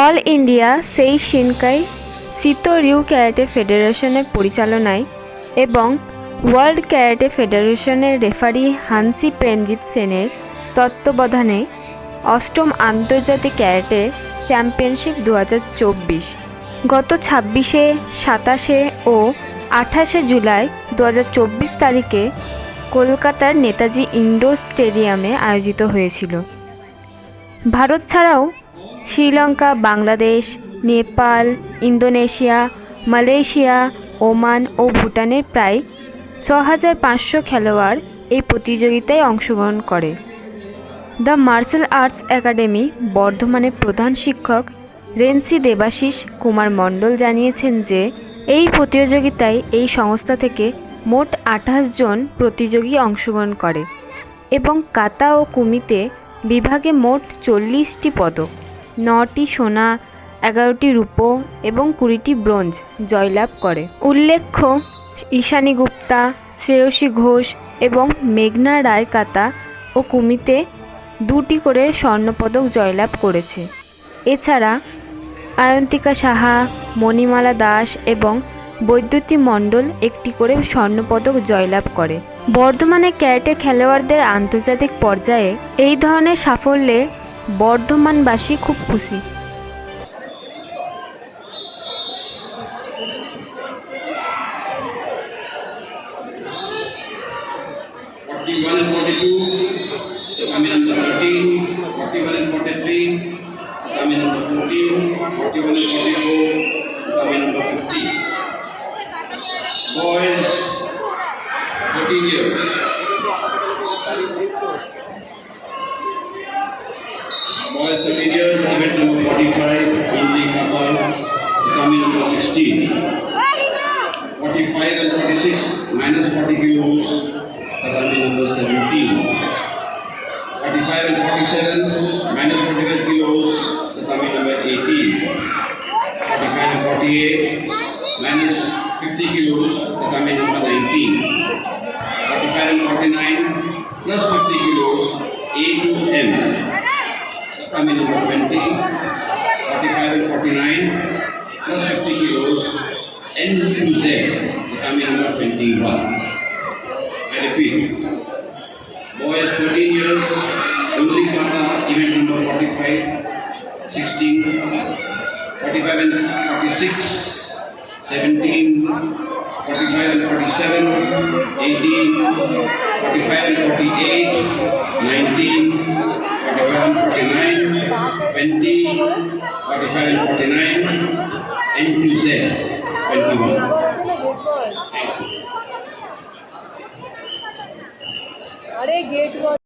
All India সেই শিনকাই সিতো রিউ karate ফেডারেশনের পরিচালনায় এবং ওয়ার্ল্ড ক্যারাটে ফেডারেশনের রেফারি হানসি প্রেমজিৎ সেনের তত্ত্বাবধানে অষ্টম আন্তর্জাতিক ক্যারাটে চ্যাম্পিয়নশিপ দু হাজার চব্বিশ। গত ছাব্বিশে, সাতাশে ও আঠাশে জুলাই দু হাজার চব্বিশ তারিখে কলকাতার নেতাজি ইন্ডোর স্টেডিয়ামে আয়োজিত হয়েছিল। ভারত ছাড়াও Sri Lanka, Bangladesh, Nepal, Indonesia, Malaysia, Oman ও ভুটানের প্রায় ছ হাজার পাঁচশো খেলোয়াড় এই প্রতিযোগিতায় অংশগ্রহণ করে। দ্য মার্শাল আর্টস একাডেমি বর্ধমানের প্রধান শিক্ষক রেন্সি দেবাশিস কুমার মণ্ডল জানিয়েছেন যে, এই প্রতিযোগিতায় এই সংস্থা থেকে মোট আঠাশ জন প্রতিযোগী অংশগ্রহণ করে এবং কাতা ও কুমিতে বিভাগে মোট চল্লিশটি পদক। নটি সোনা, এগারোটি রূপো এবং কুড়িটি ব্রোঞ্জ জয়লাভ করে। উল্লেখ্য, ঈশানী গুপ্তা, শ্রেয়সী ঘোষ এবং মেঘনা রায় কাতা ও কুমিতে দুটি করে স্বর্ণপদক জয়লাভ করেছে। এছাড়া, আয়ন্তিকা সাহা, মণিমালা দাস এবং বৈদ্যুতি মণ্ডল একটি করে স্বর্ণপদক জয়লাভ করে। বর্ধমানে ক্যারেটে খেলোয়াড়দের আন্তর্জাতিক পর্যায়ে এই ধরনের সাফল্যে বর্ধমানবাসী খুব খুশি। Boys, 14 years. my superiors event to 45 in the couple becoming number 16. 45 and 46 minus 40 kilos becoming number 17. 45 and 47 minus 45 kilos becoming number 18. 45 and 48 minus 50 kilos becoming number 19. 45 and 49 plus 50 kilos A to M. Number twenty. Forty-five and forty-nine, plus fifty kilos, N to Z, Tatami number twenty-one. I repeat, boys 13 years, only kata event number 45, 16, 45 and 46, 17, 45 and 47, 18, 45 and 48, 19, 45 and 49, 20, 45 and 49, N to Z, 21. Thank you. अरे gate